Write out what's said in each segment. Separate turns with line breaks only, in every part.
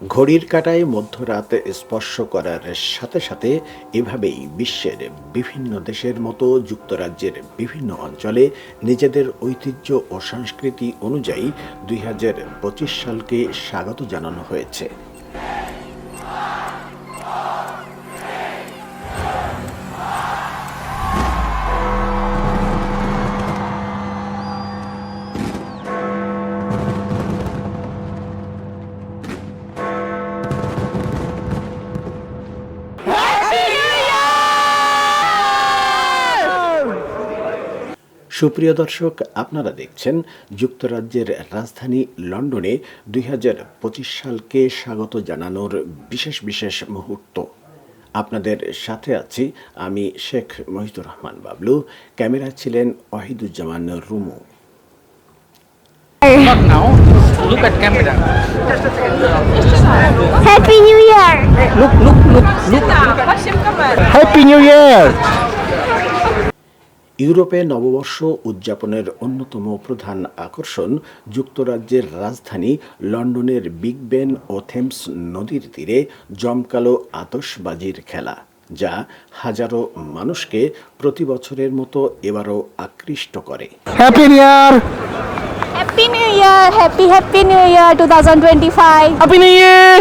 ঘড়ির কাটায় মধ্যরাত স্পর্শ করার সাথে সাথে এভাবেই বিশ্বের বিভিন্ন দেশের মতো যুক্তরাজ্যের বিভিন্ন অঞ্চলে নিজেদের ঐতিহ্য ও সংস্কৃতি অনুযায়ী দুই হাজার পঁচিশ সালকে স্বাগত জানানো হয়েছে। সুপ্রিয় দর্শক আপনারা দেখছেন যুক্তরাজ্যের রাজধানী লন্ডনে দুই হাজার পঁচিশ সালকে স্বাগত জানানোর বিশেষ বিশেষ মুহূর্ত আপনাদের সাথে আছি আমি শেখ মহিদুর রহমান বাবলু ক্যামেরা ছিলেন
Wahiduzzaman Rumu. Look at camera.
Happy New Year!
Look, look, look, look.
Happy new year
ইউরোপে নববর্ষ উদযাপনের অন্যতম প্রধান আকর্ষণ যুক্তরাজ্যের রাজধানী লন্ডনের বিগ বেন ও থেমস নদীর তীরে জমকালো আতশবাজির খেলা যা হাজারো মানুষকে প্রতি বছরের মতো এবারও আকৃষ্ট করে
happy new year
Happy New Year! Happy Happy New Year 2025!
Happy new year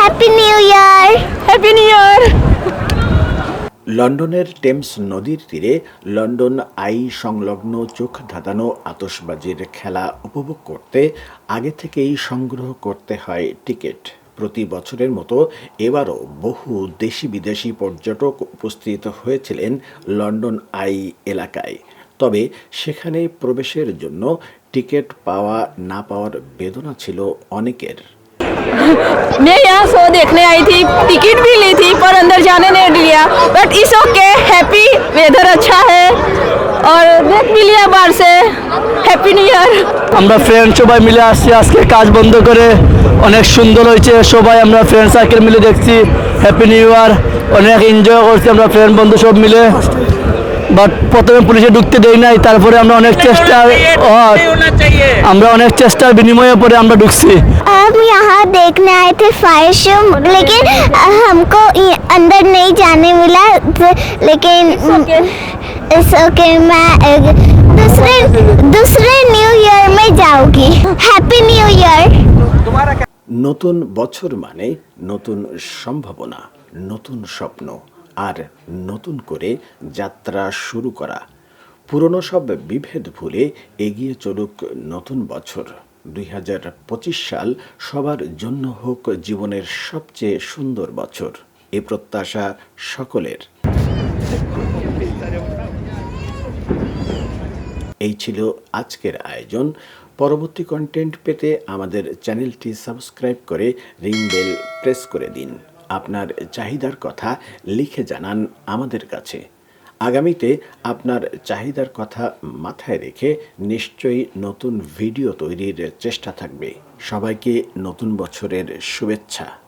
Happy New Year! Happy New Year!
লন্ডনের টেমস নদীর তীরে লন্ডন আই সংলগ্ন চোখ ধাঁধানো আতশবাজির খেলা উপভোগ করতে আগে থেকেই সংগ্রহ করতে হয় টিকিট। প্রতি বছরের মতো এবারও বহু দেশি বিদেশি পর্যটক উপস্থিত হয়েছিলেন লন্ডন আই এলাকায়। তবে সেখানে প্রবেশের জন্য টিকিট পাওয়া না পাওয়ার বেদনা ছিল অনেকের।
मैं यहाँ शो देखने आई थी टिकट भी ली थी पर अंदर जाने नहीं दिया बट इस ओके हैप्पी वेदर अच्छा है और देख भी लिया बाहर से हैप्पी न्यू ईयर
আমরা ফ্রেন্ড সবাই মিলে আসছি আজকে কাজ বন্ধ করে অনেক সুন্দর হয়েছে সবাই আমরা ফ্রেন্ড সার্কেল মিলে দেখছি হ্যাপি নিউ ইয়ার অনেক এনজয় করছি আমরা ফ্রেন্ড বন্ধু সব মিলে বাট প্রথমে পুলিশে ঢুকতে দেই নাই তারপরে আমরা অনেক চেষ্টা ও,
होना चाहिए
আমরা অনেক চেষ্টার বিনিময়ে পরে আমরা ঢুকছি
हम यहाँ देखने आए थे फायर शो लेकिन हमको ये- अंदर नहीं जाने मिला तो- लेकिन इस ओके मैं अ, दूसरे दूसरे न्यू ईयर में जाऊंगी हैप्पी न्यू ईयर
নতুন বছর মানে নতুন সম্ভাবনা নতুন স্বপ্ন আর নতুন করে যাত্রা শুরু করা। পুরনো সব বিভেদ ভুলে এগিয়ে চলুক নতুন বছর। দুই হাজার পঁচিশ সাল সবার জন্য হোক জীবনের সবচেয়ে সুন্দর বছর। এ প্রত্যাশা সকলের। এই ছিল আজকের আয়োজন। পরবর্তী কন্টেন্ট পেতে আমাদের চ্যানেলটি সাবস্ক্রাইব করে রিং বেল প্রেস করে দিন। আপনার চাহিদার কথা লিখে জানান আমাদের কাছে। আগামীতে আপনার চাহিদার কথা মাথায় রেখে নিশ্চয়ই নতুন ভিডিও তৈরির চেষ্টা থাকবে। সবাইকে নতুন বছরের শুভেচ্ছা।